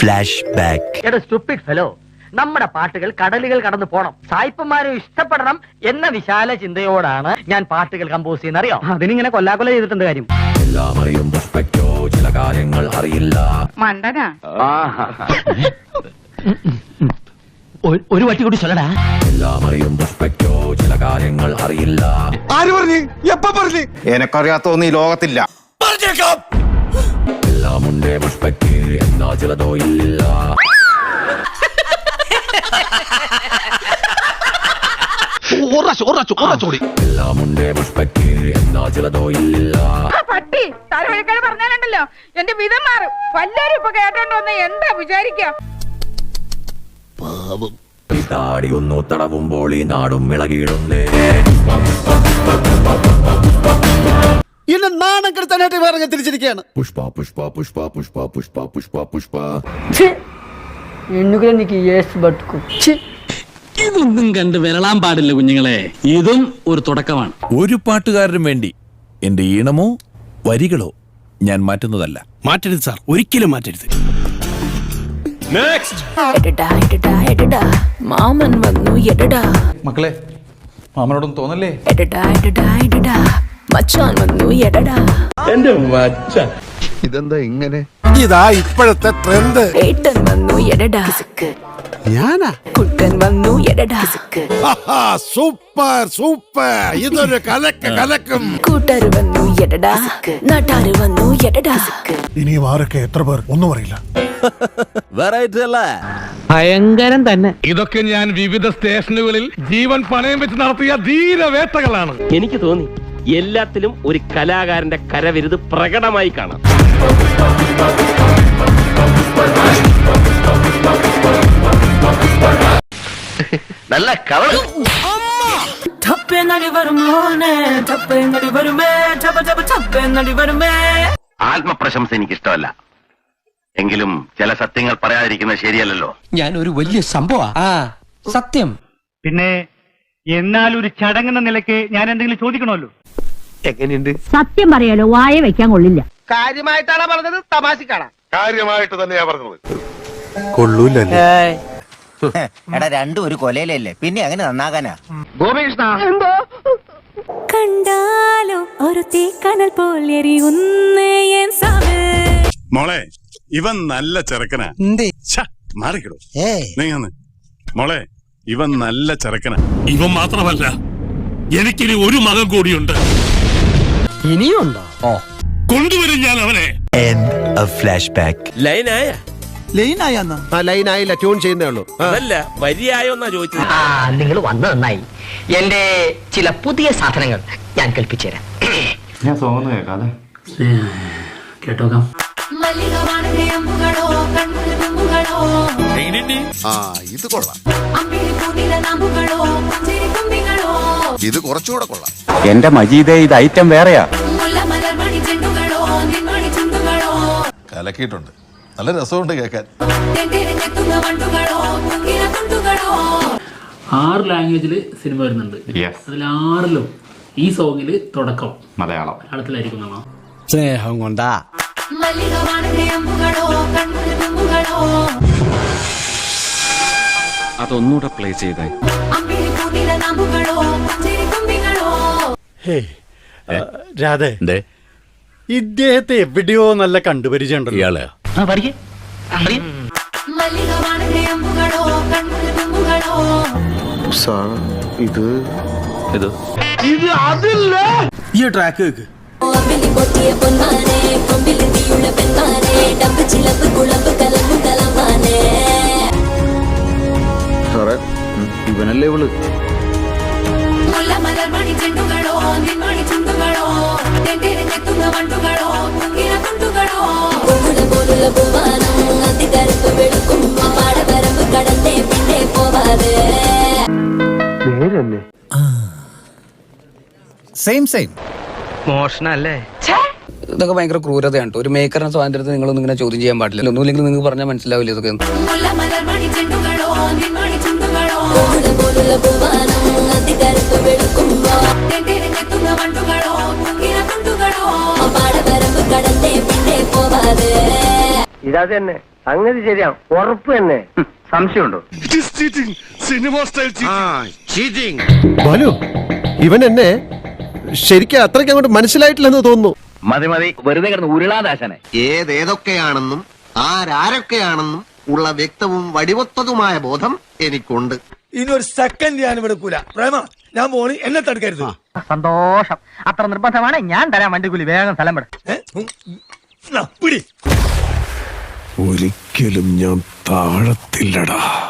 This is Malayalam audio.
ഫ്ലാഷ് ബാക്ക് എടാ സ്റ്റുപ്പിഡ് ഫെലോ നമ്മുടെ പാട്ടുകൾ കടലുകൾ കടന്നു പോണം. സായിപ്പന്മാരെ ഇഷ്ടപ്പെടണം എന്ന വിശാല ചിന്തയോടാണ് ഞാൻ പാട്ടുകൾ കമ്പോസ് ചെയ്യുന്ന അറിയോ അതിനിങ്ങനെ കൊല്ലാകൊല ചെയ്തിട്ടുണ്ട് കാര്യം? എല്ലാം അറിയും പെർഫെക്റ്റോ ചില കാര്യങ്ങൾ അറിയില്ല. മണ്ടനാ? ഒരു വട്ടി കൂടി ചൊല്ലടാ. എല്ലാം അറിയും പെർഫെക്റ്റോ ചില കാര്യങ്ങൾ അറിയില്ല. ആര് പറഞ്ഞു? എപ്പ പറഞ്ഞു? എനക്കറിയാത്തൊന്നും ഈ ലോകത്തില്ല. എല്ലാം ഉണ്ടേ പെർഫെക്റ്റ് എന്നാ ചിലതോ ഇല്ല. എല്ലാം ഉണ്ടേ പുഷ്പക്ക് എന്നാ ചിലതോ ഇല്ല. പട്ടി തലവഴിക്കാട് പറഞ്ഞാലുണ്ടല്ലോ. എന്റെ വിധം മാറും. വല്ലരും ഇപ്പൊ കേട്ടോണ്ടോന്ന് എന്താ വിചാരിക്കാം? താടി ഒന്നു തടവുമ്പോൾ ഈ നാടും ഇളകിയിടുന്നേ. നാണം പറഞ്ഞ് തിരിച്ചിരിക്കുകയാണ്. പുഷ്പ പുഷ്പ പുഷ്പ പുഷ്പ പുഷ്പ പുഷ്പ പുഷ്പ. ഇതൊന്നും കണ്ട് വിരളാൻ പാടില്ല കുഞ്ഞുങ്ങളെ. ഇതും ഒരു തുടക്കമാണ്. ഒരു പാട്ടുകാരനും വേണ്ടി എന്റെ ഈണമോ വരികളോ ഞാൻ മാറ്റുന്നതല്ല. മാറ്റരുത് സാർ. ഒരിക്കലും മാറ്റരുത്. എടടാ എടടാ എടടാ. മാമൻ വന്നു എടടാ. മക്കളെ മാമനോടൊന്നും തോന്നല്ലേ? എടടാ എടടാ എടടാ. മച്ചാൻ വന്നു എടടാ. ഇതെന്താ ഇങ്ങനെ? ഇതാ ഇപ്പോഴത്തെ ട്രെൻഡ് ഏട്ടൻ വന്നു എടടാ. ഞാനാ? കുട്ടൻ വന്നു എടടാ. Super super. ഇതൊരു കലക്ക് കലക്കും. കൂട്ടർ വന്നു എടടാ. നാട്ടാര് വന്നു എടടാ. ഇനിയും ആരൊക്കെ എത്ര പേർ? ഒന്നും അറിയില്ല. വെറൈറ്റി അല്ല ഭയങ്കരം തന്നെ. ഇതൊക്കെ ഞാൻ വിവിധ സ്റ്റേഷനുകളിൽ ജീവൻ പണയം വെച്ച് നടത്തിയ ധീരവേട്ടകളാണ് എനിക്ക് തോന്നി എല്ലാത്തിലും ഒരു കലാകാരന്റെ കരവിരുത് പ്രകടമായി കാണാം. നല്ല കവള. ആത്മപ്രശംസ എനിക്കിഷ്ടമല്ല. എങ്കിലും ചില സത്യങ്ങൾ പറയാതിരിക്കുന്നത് ശരിയല്ലല്ലോ. ഞാൻ ഒരു വലിയ സംഭവ. ആ സത്യം. പിന്നെ എന്നാൽ ഒരു ചടങ്ങെന്ന നിലയ്ക്ക് ഞാൻ എന്തെങ്കിലും ചോദിക്കണമല്ലോ? എങ്ങനെയുണ്ട്? സത്യം പറയാലോ വായ വെക്കാൻ കൊള്ളില്ല. കാര്യമായിട്ടാണ് പറഞ്ഞത്? തമാശക്കാണ്? കാര്യമായിട്ട് തന്നെയാ പറഞ്ഞത്. എടാ രണ്ടും ഒരു കൊലയിലല്ലേ? പിന്നെ അങ്ങനെ നന്നാകാനാ. ഗോപികൃഷ്ണ. കണ്ടാലോ ഒരു തീക്കനൽ പോൽ എരിയുന്നേ എൻ സാമേ മോളെ ഇവൻ നല്ല ചെറുക്കനാ. മാറിക്കിടോ. മോളെ ഇവൻ നല്ല ചെറുക്കന. ഇവൻ മാത്രമല്ല എനിക്കിനി ഒരു മകൻ കൂടിയുണ്ട്. ഇനിയുണ്ടോ? ഓ കൊണ്ടുവരും ഞാൻ അവനെ. ലൈനായ? ലൈനായില്ല ട്യൂൺ ചെയ്യുന്നേ ഉള്ളൂ. അതല്ല വരിയായോന്നാ ചോദിച്ചത്? ആ നിങ്ങൾ വന്നു നന്നായി. എന്റെ ചില പുതിയ സാധനങ്ങൾ ഞാൻ കൽപ്പിച്ചു തരാം ഞാൻ കേട്ടോക്കാം. ആ ഇത് കൊള്ളാം. ഇത് കുറച്ചുകൂടെ കൊള്ളാം. എന്റെ മജീദേ ഇത് ഐറ്റം വേറെയാ. കലക്കിയിട്ടുണ്ട്. നല്ല രസമുണ്ട് കേൾക്കാൻ. ആറ് ലാംഗ്വേജിൽ സിനിമ വരുന്നുണ്ട്. അതിൽ ആറിലും ഈ സോങ്ങിൽ തുടക്കം. മലയാളം. മലയാളത്തിലായിരിക്കും സ്നേഹം കൊണ്ടാ. അതൊന്നുകൂടെ പ്ലേ ചെയ്തായി രാധേ. ഇദ്ദേഹത്തെ എവിടെയോ നല്ല കണ്ടുപരിചയമുണ്ടല്ലോ. ഇയാളെ? പഠിക്കേ ഇത് ഇത്? ഈ ട്രാക്ക് കേക്ക്. സെയിം സെയിം മോഷണല്ലേ? ഇതൊക്കെ ഭയങ്കര ക്രൂരതയാണ്. ഒരു മേക്കറിന്റെ സ്വാതന്ത്ര്യത്തെ നിങ്ങളൊന്നും ഇങ്ങനെ ചോദ്യം ചെയ്യാൻ പാടില്ല. ഒന്നുമില്ലെങ്കിൽ നിങ്ങൾക്ക് പറഞ്ഞാൽ മനസ്സിലാവില്ല ഇതൊക്കെ? പിന്നെ പോവാതെ ഇതാ തന്നെ. സംഗതി ശരിയാ. ഉറപ്പ് തന്നെ. സംശയമുണ്ടോ? ബാലു ഇവൻ എന്നെ ശരിക്കും അത്രയ്ക്ക് അങ്ങോട്ട് മനസ്സിലായിട്ടില്ലെന്ന് തോന്നുന്നു. മതി മതി. വെറുതെ കിടന്ന് ഉരുളാദാശനെ ഏതേതൊക്കെയാണെന്നും ആരാരൊക്കെയാണെന്നും ഉള്ള വ്യക്തവും വടിവത്തതുമായ ബോധം എനിക്കുണ്ട്. ഇനി ഒരു സെക്കൻഡ് ഞാൻ എടുക്കൂല. പ്രേമ ഞാൻ പോണി. എന്നെ തടുക്കരുത്. സന്തോഷം. അത്ര നിർബന്ധമാണ് ഞാൻ തരാം വണ്ടിക്കൂലി. വേഗം സ്ഥലം വിടും. പിടി. ഒരിക്കലും ഞാൻ താഴത്തില്ലടാ.